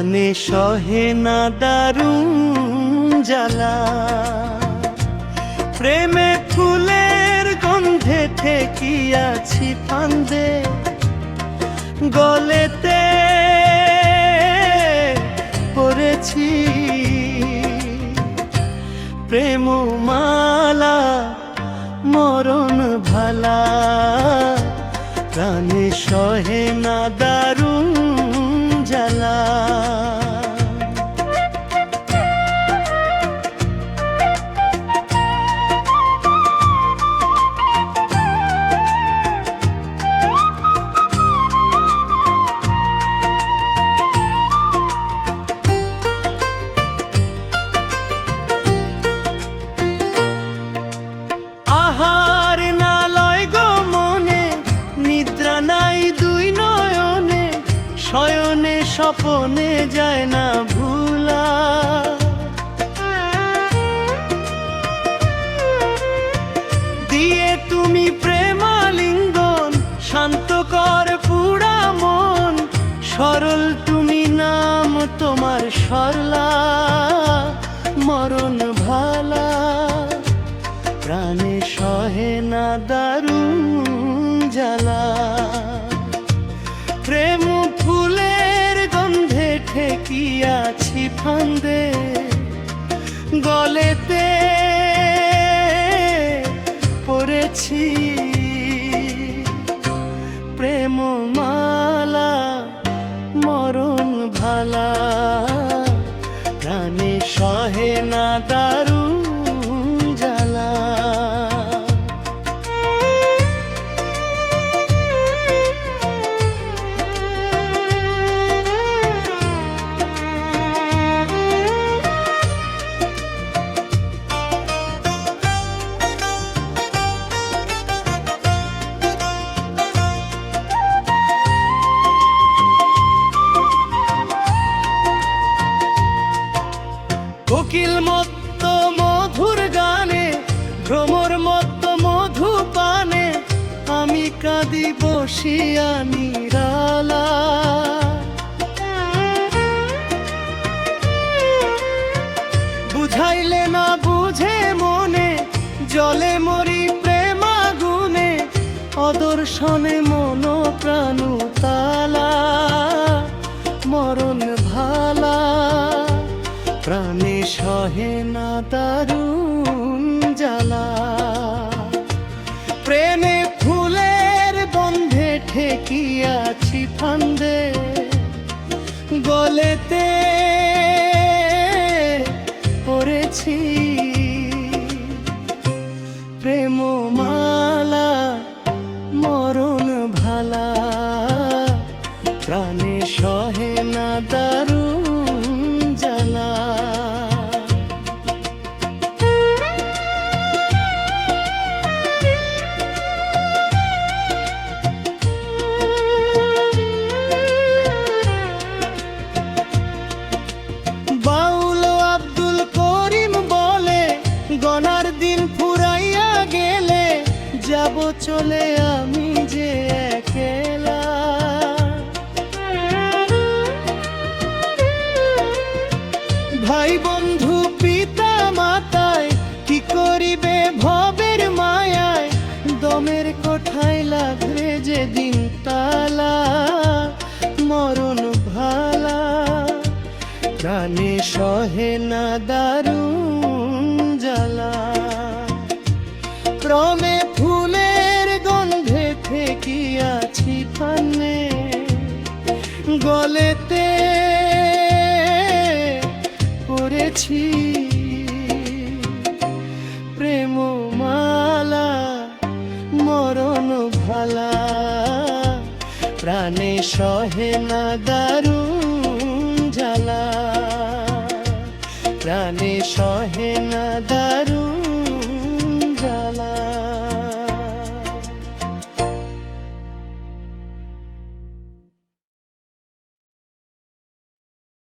প্রাণে সহে না দারুণ জ্বালা। প্রেমে ফুলের গন্ধে ঠেকিয়াছি ফান্দে। গলেতে পড়েছি। প্রেম মালা মরণ ভালা। প্রাণে সহে না দারুণ স্বপনে যায় না ভুলা। দিয়ে তুমি প্রেমালিঙ্গন, শান্ত কর পুরা মন। সরল তুমি নাম তোমার সরলা। ঠেকিয়াছি ফান্দে গলেতে পড়েছি। প্রেম মালা মরণ ভালা প্রাণে সহে না দারুণ কোকিল মত্ত মধুর গানে, ভ্রমর মত্ত মধু পানে, আমি কাঁদি বসিয়া নিরালা। বুঝাইলে না বুঝে মনে, জলে মরি প্রেমাগুনে অদর্শনে মন প্রাণু তালা, মরণ ভালা, প্রাণে সহে না দারুণ জ্বালা। প্রেমে ফুলের বন্ধে ঠেকিয়াছি ফান্দে। গলেতে পড়েছি। প্রেম মালা চলে আমি যে ভাই বন্ধু পিতা মাতায় কি করিবে ভবের মায়ায়? দমের কোঠায় লাগবে যে দিন তালা মরণ ভালা। প্রাণে সহে না দারুণ জ্বালা। ক্রমে গলেতে পড়েছি। প্রেম মালা মরণ ভালা, প্রাণে সহে না দারুণ জ্বালা। প্রাণে সহে না দারুণ